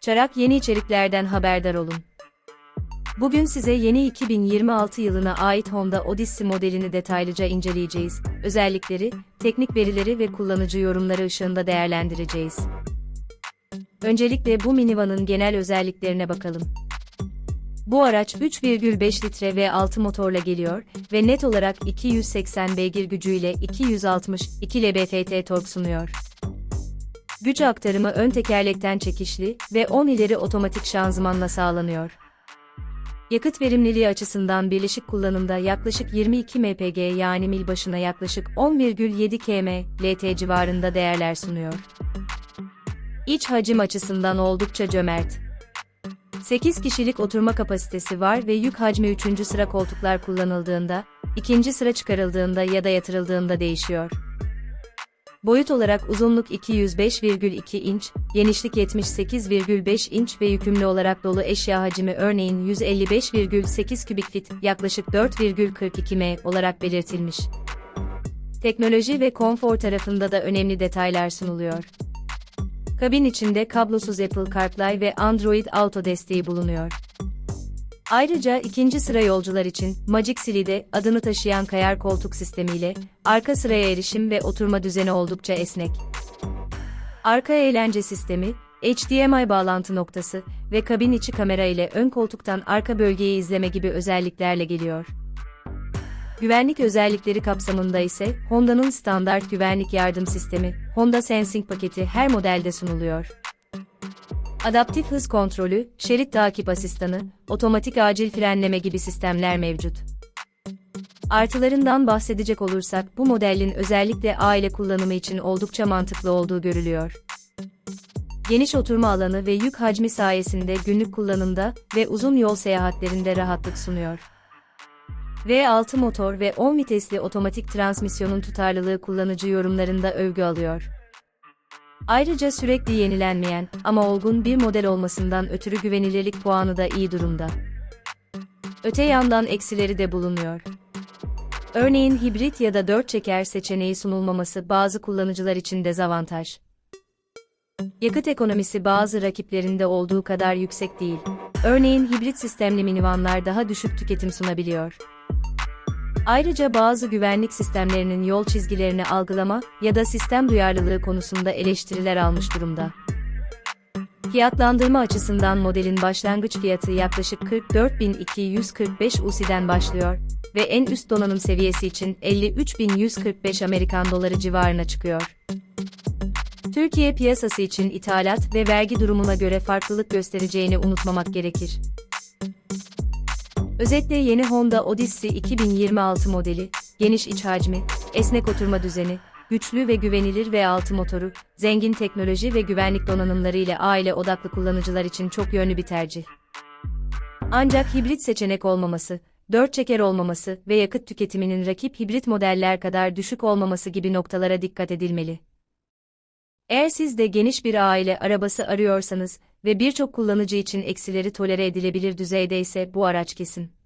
Çarak yeni içeriklerden haberdar olun. Bugün size yeni 2026 yılına ait Honda Odyssey modelini detaylıca inceleyeceğiz. Özellikleri, teknik verileri ve kullanıcı yorumları ışığında değerlendireceğiz. Öncelikle bu minivanın genel özelliklerine bakalım. Bu araç 3,5 litre V6 motorla geliyor ve net olarak 280 beygir gücüyle 262 lb-ft tork sunuyor. Güç aktarımı ön tekerlekten çekişli ve 10 ileri otomatik şanzımanla sağlanıyor. Yakıt verimliliği açısından birleşik kullanımda yaklaşık 22 mpg yani mil başına yaklaşık 10,7 km LT civarında değerler sunuyor. İç hacim açısından oldukça cömert. 8 kişilik oturma kapasitesi var ve yük hacmi 3. sıra koltuklar kullanıldığında, 2. sıra çıkarıldığında ya da yatırıldığında değişiyor. Boyut olarak uzunluk 205,2 inç, genişlik 78,5 inç ve yükümlü olarak dolu eşya hacmi örneğin 155,8 kübik fit, yaklaşık 4,42 m olarak belirtilmiş. Teknoloji ve konfor tarafında da önemli detaylar sunuluyor. Kabin içinde kablosuz Apple CarPlay ve Android Auto desteği bulunuyor. Ayrıca ikinci sıra yolcular için Magic Slide'de adını taşıyan kayar koltuk sistemiyle arka sıraya erişim ve oturma düzeni oldukça esnek. Arka eğlence sistemi, HDMI bağlantı noktası ve kabin içi kamera ile ön koltuktan arka bölgeyi izleme gibi özelliklerle geliyor. Güvenlik özellikleri kapsamında ise Honda'nın standart güvenlik yardım sistemi, Honda Sensing paketi her modelde sunuluyor. Adaptif hız kontrolü, şerit takip asistanı, otomatik acil frenleme gibi sistemler mevcut. Artılarından bahsedecek olursak bu modelin özellikle aile kullanımı için oldukça mantıklı olduğu görülüyor. Geniş oturma alanı ve yük hacmi sayesinde günlük kullanımda ve uzun yol seyahatlerinde rahatlık sunuyor. V6 motor ve 10 vitesli otomatik transmisyonun tutarlılığı kullanıcı yorumlarında övgü alıyor. Ayrıca sürekli yenilenmeyen ama olgun bir model olmasından ötürü güvenilirlik puanı da iyi durumda. Öte yandan eksileri de bulunuyor. Örneğin hibrit ya da 4 çeker seçeneği sunulmaması bazı kullanıcılar için dezavantaj. Yakıt ekonomisi bazı rakiplerinde olduğu kadar yüksek değil. Örneğin hibrit sistemli minivanlar daha düşük tüketim sunabiliyor. Ayrıca bazı güvenlik sistemlerinin yol çizgilerini algılama ya da sistem duyarlılığı konusunda eleştiriler almış durumda. Fiyatlandırma açısından modelin başlangıç fiyatı yaklaşık 44.245 USD'den başlıyor ve en üst donanım seviyesi için 53.145 Amerikan doları civarına çıkıyor. Türkiye piyasası için ithalat ve vergi durumuna göre farklılık göstereceğini unutmamak gerekir. Özetle yeni Honda Odyssey 2026 modeli, geniş iç hacmi, esnek oturma düzeni, güçlü ve güvenilir V6 motoru, zengin teknoloji ve güvenlik donanımları ile aile odaklı kullanıcılar için çok yönlü bir tercih. Ancak hibrit seçenek olmaması, dört çeker olmaması ve yakıt tüketiminin rakip hibrit modeller kadar düşük olmaması gibi noktalara dikkat edilmeli. Eğer siz de geniş bir aile arabası arıyorsanız ve birçok kullanıcı için eksileri tolere edilebilir düzeyde ise bu araç kesin.